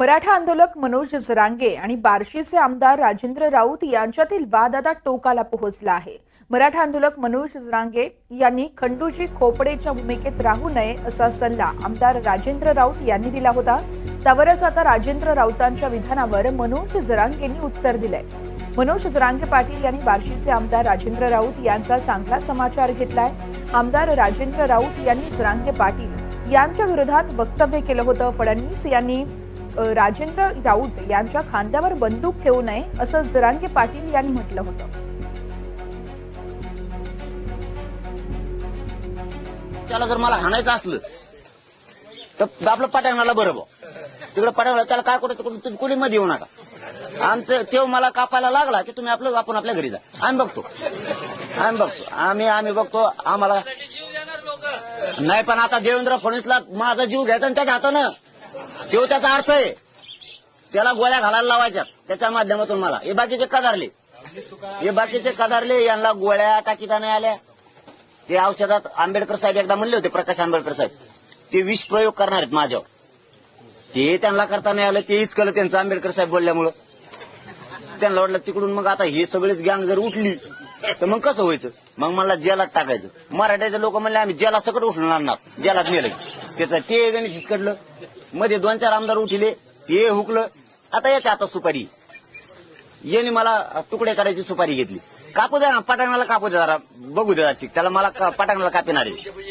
मराठा आंदोलक मनोज जरांगे आणि बार्शीचे आमदार राजेंद्र राऊत यांच्यातील वाद आता टोकाला पोहोचला आहे. मराठा आंदोलक मनोज जरांगे यांनी खंडूजी खोपडेच्या भूमिकेत राहू नये असा सल्ला आमदार राजेंद्र राऊत यांनी दिला होता. त्यावरच आता राजेंद्र राऊतांच्या विधानावर मनोज जरांगेंनी उत्तर दिलंय. मनोज जरांगे पाटील यांनी बार्शीचे आमदार राजेंद्र राऊत यांचा चांगला समाचार घेतलाय. आमदार राजेंद्र राऊत यांनी जरांगे पाटील यांच्या विरोधात वक्तव्य केलं होतं. फडणवीस यांनी राजेंद्र राऊत यांच्या खांद्यावर बंदूक ठेवू नये असं जरांगे पाटील यांनी म्हटलं होतं. त्याला जर मला हाणायचं असलं तर आपलं पटांगणाला बरं बा तिकडे पटांगणाला त्याला काय करतो तुम्ही कुणी मध्ये येऊ नका. आमचं तेव्हा मला कापायला लागला की तुम्ही आपलं आपण आपल्या घरी जा. आम्ही बघतो. आम्ही बघतो. आम्ही आम्ही बघतो. आम्हाला नाही पण आता देवेंद्र फडणवीसला माझा जीव घ्यायचा आणि त्याच्या हातानं. तो त्याचा अर्थ आहे. त्याला गोळ्या घालायला लावायच्या. त्याच्या माध्यमातून मला. हे बाकीचे कदारले हे बाकीचे कदारले यांना गोळ्या टाकीता नाही आल्या. ते औषधात आंबेडकर साहेब एकदा म्हणले होते प्रकाश आंबेडकर साहेब ते विष प्रयोग करणार आहेत माझ्यावर. ते त्यांना करता नाही आलं तेच कळलं त्यांचं आंबेडकर साहेब बोलल्यामुळं. त्यांना वाटलं तिकडून मग आता हे सगळीच गँग जर उठली तर मग कसं व्हायचं? मग मला जेलात टाकायचं. मराठ्याचे लोक म्हणले आम्ही जेला सकट उठून आणणार जेलात नेलं त्याचं ते गणित हिसकडलं मध्ये दोन चार आमदार उठिले ते हुकलं. आता याच्या आता सुपारी. याने मला तुकडे करायची सुपारी घेतली. कापू द्या ना पटांगणाला कापू द्या जरा. बघू द्या त्याला मला पटांगणाला कापिणार आहे